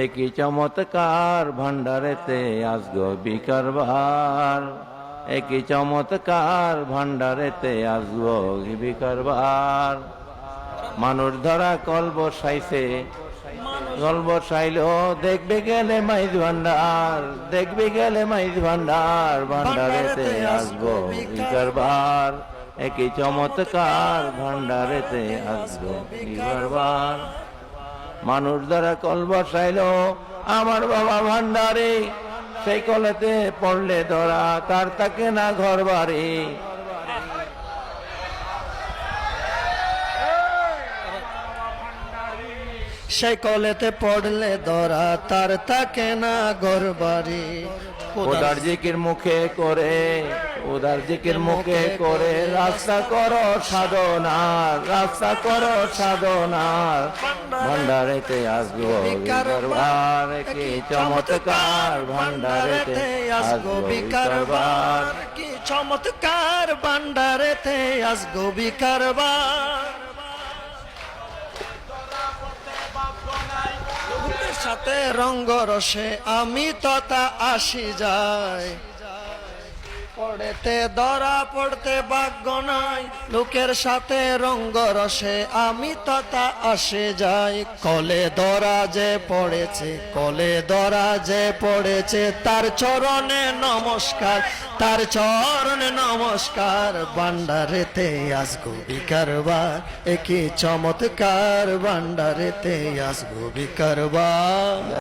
একই চমৎকার ভান্ডারেতে আসগো বিকারবার। একই চমৎকার ভান্ডারেতে আসগো বিকারবার। মানুষ ধরা কল বসাইছে কল বসাইল দেখবে গেলে মাইজ ভান্ডার দেখবে গেলে মাইজ ভান্ডার ভান্ডারেতে আসব বিকারবার। একই চমৎকার ভান্ডারেতে আসব বিকারবার। মানুষ দ্বারা কল বসাইল, আমার বাবা ভান্ডারে, সেই কলেতে পড়লে ধরা, কার তাকে না ঘর বাড়ি সেই কলেতে পড়লে ধরা তার তাকে না ঘর বাড়ি জিকির মুখে করে উদার জিকির মুখে করে রাস্তা করো সাধনার রাস্তা করো সাধনার ভান্ডারেতে আসব বিকারবার কি চমৎকার ভান্ডারেতে আসব বিকারবার কি চমৎকার ভান্ডারেতে আসগো বিকারবার সাথে রঙ্গ রসে আমি তথা আসি যাই। পড়েতে ধরা পড়তে ভাগ্য নাই। লোকের সাথে রঙ্গ রসে আমি তথা আসে যাই। কলে ধরা যে পড়েছে, কলে ধরা যে পড়েছে, তার চরণে নমস্কার, তার চরণে নমস্কার। বান্ডারেতে আসগো বিকারবার, একই চমৎকার বান্ডারেতে আসগো বিকারবার।